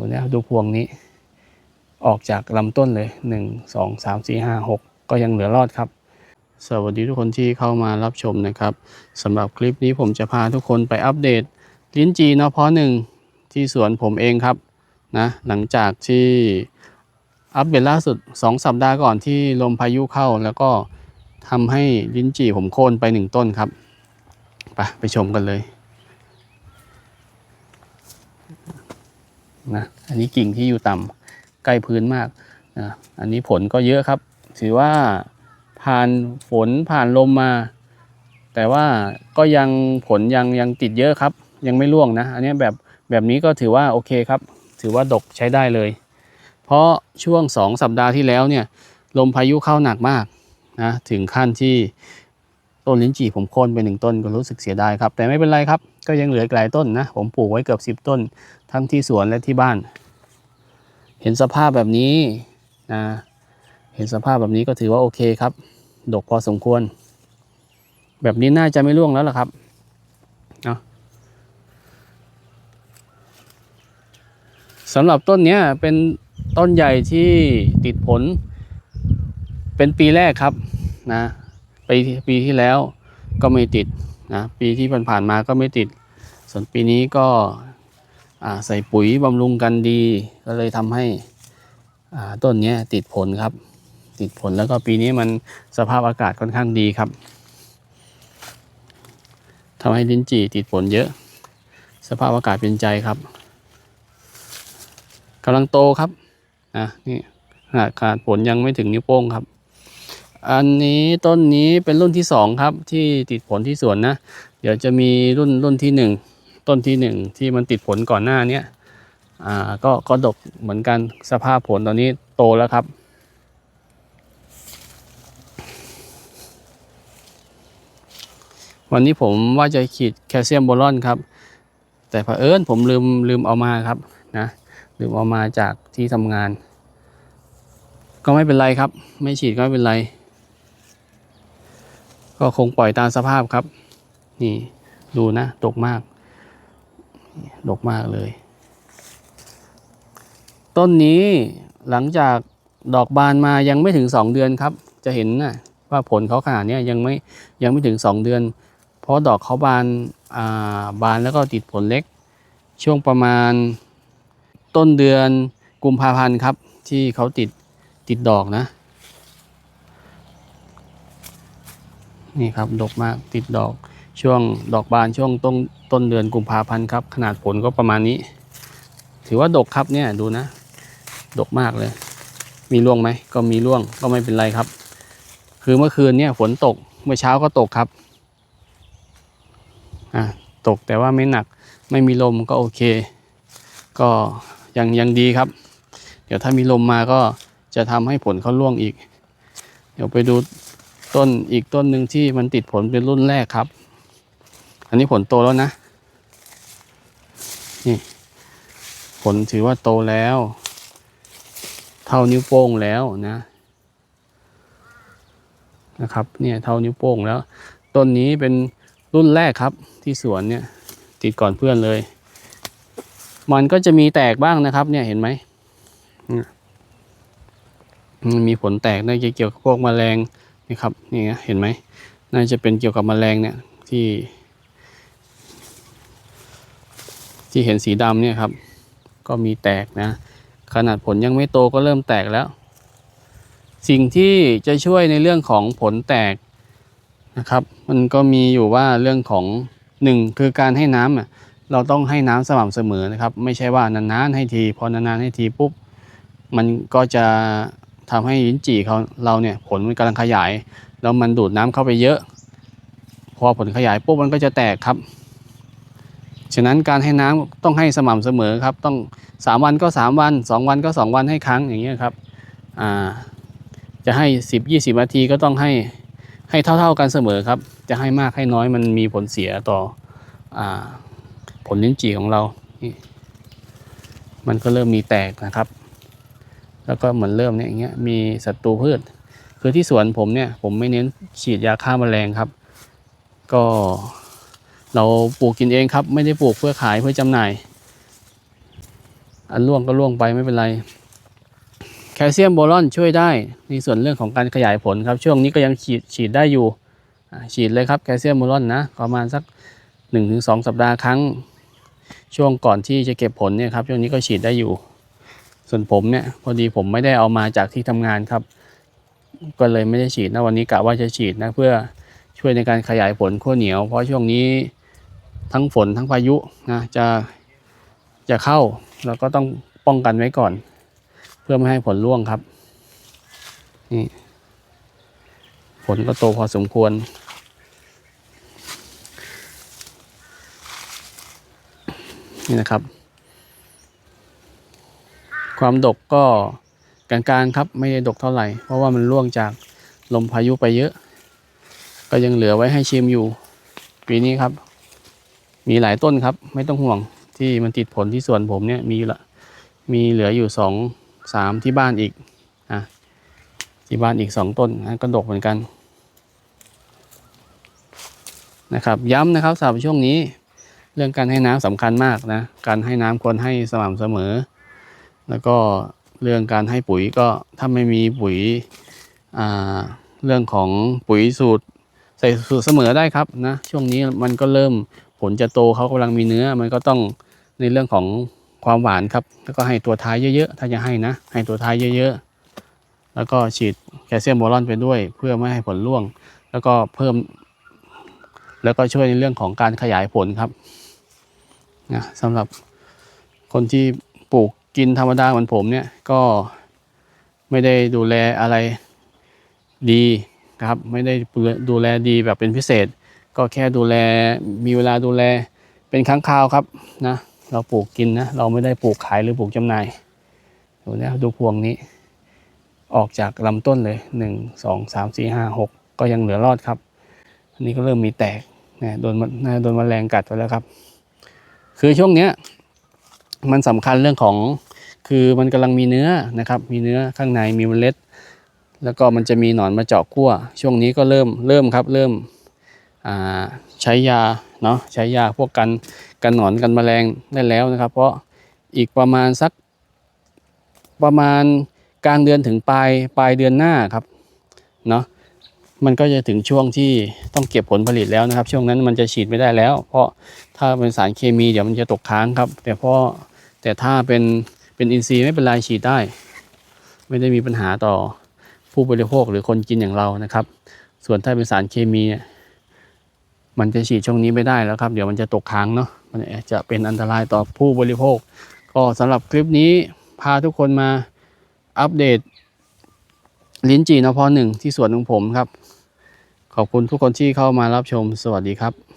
ดูนะดูพวงนี้ ออกจากลำต้นเลยหนึ่งสองสามสี่ห้าหกก็ยังเหลือรอดครับ สวัสดีทุกคนที่เข้ามารับชมนะครับสำหรับคลิปนี้ผมจะพาทุกคนไปอัปเดต ลิ้นจีนอพอหนึ่งที่สวนผมเองครับนะหลังจากที่อัปเดตล่าสุด 2 สัปดาห์ก่อนที่ลมพายุเข้า แล้วก็ทำให้ลิ้นจี่ผมโค่นไปหนึ่งต้นครับ ไปไปชมกันเลย นะอันนี้กิ่งที่อยู่ต่ำใกล้พื้นมากนะอันนี้ผลก็เยอะครับ ถือว่าผ่านฝนผ่านลมมา แต่ว่าก็ยังผลยังยังติดเยอะครับ ยังไม่ร่วงนะ อันนี้แบบแบบนี้ก็ถือว่าโอเคครับ ถือว่าดกใช้ได้เลย เพราะช่วง 2 สัปดาห์ที่แล้วเนี่ยลมพายุเข้าหนักมากนะถึงขั้นที่ ต้นลิ้นจี่ผมโค่นไปหนึ่งต้นก็รู้สึกเสียดายครับ แต่ไม่เป็นไรครับ ก็ยังเหลืออีกหลายต้นนะ ผมปลูกไว้เกือบ10ต้น ทั้งที่สวนและที่บ้าน เห็นสภาพแบบนี้นะเห็นสภาพแบบนี้ก็ถือว่าโอเคครับ ดกพอสมควร แบบนี้น่าจะไม่ร่วงแล้วล่ะครับเนาะสำหรับต้นนี้เป็นต้นใหญ่ที่ติดผล เป็นปีแรกครับนะ ปีปีที่แล้วก็ไม่ติดนะปีที่ผ่านๆมาก็ไม่ติด ส่วนปีนี้ก็ใส่ปุ๋ยบำรุงกันดี ก็เลยทำให้ต้นนี้ติดผลครับ ติดผลแล้วก็ปีนี้มันสภาพอากาศค่อนข้างดีครับทำให้ลิ้นจี่ติดผลเยอะ สภาพอากาศเป็นใจครับกำลังโตครับอะนี่ขนาดขาดผลยังไม่ถึงนิ้วโป้งครับ อันนี้ต้นนี้เป็นรุ่นที่สองครับที่ติดผลที่สวนนะ เดี๋ยวจะมีรุ่นรุ่นที่หนึ่งต้นที่หนึ่งที่มันติดผลก่อนหน้านี้อ่าก็ก็ดกเหมือนกันสภาพผลตอนนี้โตแล้วครับวันนี้ผมว่าจะขีดแคลเซียมโบรอนครับ แต่เผอิญผมลืมลืมเอามาครับนะลืมเอามาจากที่ทำงาน ก็ไม่เป็นไรครับ ไม่ฉีดก็ไม่เป็นไร ก็คงปล่อยตามสภาพครับ นี่ดูนะดกมาก ดกมากเลย ต้นนี้หลังจากดอกบานมายังไม่ถึง 2 เดือนครับ จะเห็นนะว่าผลเขาขนาดเนี้ยยังไม่ยังไม่ถึง 2 เดือน เพราะดอกเขาบานอ่าบานแล้วก็ติดผลเล็ก ช่วงประมาณต้นเดือนกุมภาพันธ์ครับ ที่เขาติดติดดอกนะ นี่ครับดกมากติดดอกช่วงดอกบานช่วงต้นต้นเดือนกุมภาพันธ์ครับ ขนาดผลก็ประมาณนี้ ถือว่าดกครับเนี่ยดูนะ ดกมากเลย มีร่วงไหมก็มีร่วงก็ไม่เป็นไรครับ คือเมื่อคืนเนี่ยฝนตกเมื่อเช้าก็ตกครับอะตกแต่ว่าไม่หนักไม่มีลมก็โอเค ก็ยังยังดีครับ เดี๋ยวถ้ามีลมมาก็จะทำให้ผลเขาร่วงอีก เดี๋ยวไปดู ต้นอีกต้นหนึ่งที่มันติดผลเป็นรุ่นแรกครับ อันนี้ผลโตแล้วนะ นี่ ผลถือว่าโตแล้ว เท่านิ้วโป้งแล้วนะ นะครับ เนี่ยเท่านิ้วโป้งแล้ว ต้นนี้เป็นรุ่นแรกครับ ที่สวนเนี่ย ติดก่อนเพื่อนเลย มันก็จะมีแตกบ้างนะครับ เนี่ยเห็นไหมมีผลแตกน่าจะเกี่ยวกับพวกแมลง นี่ครับนี่นะเห็นไหมน่าจะเป็นเกี่ยวกับแมลงเนี่ยที่ ที่เห็นสีดำเนี่ยครับ ก็มีแตกนะ ขนาดผลยังไม่โตก็เริ่มแตกแล้ว สิ่งที่จะช่วยในเรื่องของผลแตกนะครับ มันก็มีอยู่ว่าเรื่องของหนึ่งคือการให้น้ำอะเราต้องให้น้ำสม่ำเสมอนะครับ ไม่ใช่ว่านานๆให้ที พอนานๆให้ทีปุ๊บมันก็จะ ทำให้ลิ้นจี่เขาเราเนี่ยผลมันกำลังขยาย แล้วมันดูดน้ำเข้าไปเยอะ พอผลขยายปุ๊บมันก็จะแตกครับ ฉะนั้นการให้น้ำต้องให้สม่ำเสมอครับ ต้อง 3 วันก็ 3 วัน 2 วันก็ 2 วันให้ครั้งอย่างเงี้ยครับอ่าจะให้ 10 20นาทีก็ต้องให้ให้เท่า ๆกันเสมอครับ จะให้มากให้น้อยมันมีผลเสียต่ออาผลลิ้นจี่ของเรา มันก็เริ่มมีแตกนะครับ แล้วก็เหมือนเริ่มเนี่ยอย่างเงี้ยมีศัตรูพืช คือที่สวนผมเนี่ยผมไม่เน้นฉีดยาฆ่าแมลงครับ ก็เราปลูกกินเองครับ ไม่ได้ปลูกเพื่อขายเพื่อจำหน่าย อันล่วงก็ล่วงไปไม่เป็นไร แคลเซียมโบรอนช่วยได้ในส่วนเรื่องของการขยายผลครับ ช่วงนี้ก็ยังฉีดฉีดได้อยู่ฉีดเลยครับแคลเซียมโบรอนนะประมาณสัก 1-2 สัปดาห์ครั้ง ช่วงก่อนที่จะเก็บผลเนี่ยครับช่วงนี้ก็ฉีดได้อยู่ ส่วนผมเนี่ยพอดีผมไม่ได้เอามาจากที่ทำงานครับ ก็เลยไม่ได้ฉีดนะวันนี้กะว่าจะฉีดนะเพื่อช่วยในการขยายผลขั้วเหนียว เพราะช่วงนี้ทั้งฝนทั้งพายุนะจะจะเข้าเราก็ต้องป้องกันไว้ก่อน เพื่อไม่ให้ผลร่วงครับนี่ผลก็โตพอสมควร นี่นะครับ ความดกก็กลางๆครับไม่ได้ดกเท่าไหร่ เพราะว่ามันร่วงจากลมพายุไปเยอะ ก็ยังเหลือไว้ให้ชิมอยู่ ปีนี้ครับ มีหลายต้นครับ ไม่ต้องห่วงที่มันติดผลที่สวนผมเนี่ยมีละมีเหลืออยู่สองสามที่บ้านอีกอะที่บ้านอีกสองต้นนะก็ดกเหมือนกันนะครับ ย้ำนะครับสำหรับช่วงนี้ เรื่องการให้น้ำสำคัญมากนะการให้น้ำควรให้สม่ำเสมอ แล้วก็เรื่องการให้ปุ๋ยก็ถ้าไม่มีปุ๋ยเรื่องของปุ๋ยสูตร ใส่สูตรเสมอได้ครับนะช่วงนี้มันก็เริ่มผลจะโตเขากำลังมีเนื้อ มันก็ต้องในเรื่องของความหวานครับ แล้วก็ให้ตัวท้ายเยอะๆ ถ้าจะให้นะ ให้ตัวท้ายเยอะๆ แล้วก็ฉีดแคลเซียมโบรอนไปด้วย เพื่อไม่ให้ผลร่วง แล้วก็เพิ่ม แล้วก็ช่วยในเรื่องของการขยายผลครับนะสำหรับคนที่ปลูก กินธรรมดาเหมือนผมเนี่ยก็ไม่ได้ดูแลอะไรดีครับ ไม่ได้ดูแลดีแบบเป็นพิเศษ ก็แค่ดูแลมีเวลาดูแลเป็นครั้งคราวครับนะเราปลูกกินนะเราไม่ได้ปลูกขายหรือปลูกจำหน่ายดูนะดูพวงนี้ ออกจากลำต้นเลยหนึ่งสองสามสี่ห้าหกก็ยังเหลือรอดครับ อันนี้ก็เริ่มมีแตกนะโดนนะโดนแมลงกัดไปแล้วครับ คือช่วงเนี้ยมันสำคัญเรื่องของ คือมันกำลังมีเนื้อนะครับ มีเนื้อข้างในมีเมล็ด แล้วก็มันจะมีหนอนมาเจาะขั้ว ช่วงนี้ก็เริ่มเริ่มครับ เริ่มใช้ยาเนาะใช้ยาพวกกันกันหนอนกันแมลงได้แล้วนะครับ เพราะอีกประมาณสักประมาณกลางเดือนถึงปลายปลายเดือนหน้าครับเนาะมันก็จะถึงช่วงที่ต้องเก็บผลผลิตแล้วนะครับ ช่วงนั้นมันจะฉีดไม่ได้แล้ว เพราะถ้าเป็นสารเคมีเดี๋ยวมันจะตกค้างครับ แต่เพราะแต่ถ้าเป็น เป็นอินทรีย์ไม่เป็นไรฉีดได้ ไม่ได้มีปัญหาต่อผู้บริโภคหรือคนกินอย่างเรานะครับ ส่วนถ้าเป็นสารเคมีเนี่ยมันจะฉีดช่วงนี้ไม่ได้แล้วครับ เดี๋ยวมันจะตกค้างเนาะมันจะเป็นอันตรายต่อผู้บริโภค ก็สำหรับคลิปนี้พาทุกคนมาอัปเดต ลิ้นจี่นพหนึ่งที่สวนของผมครับ ขอบคุณทุกคนที่เข้ามารับชมสวัสดีครับ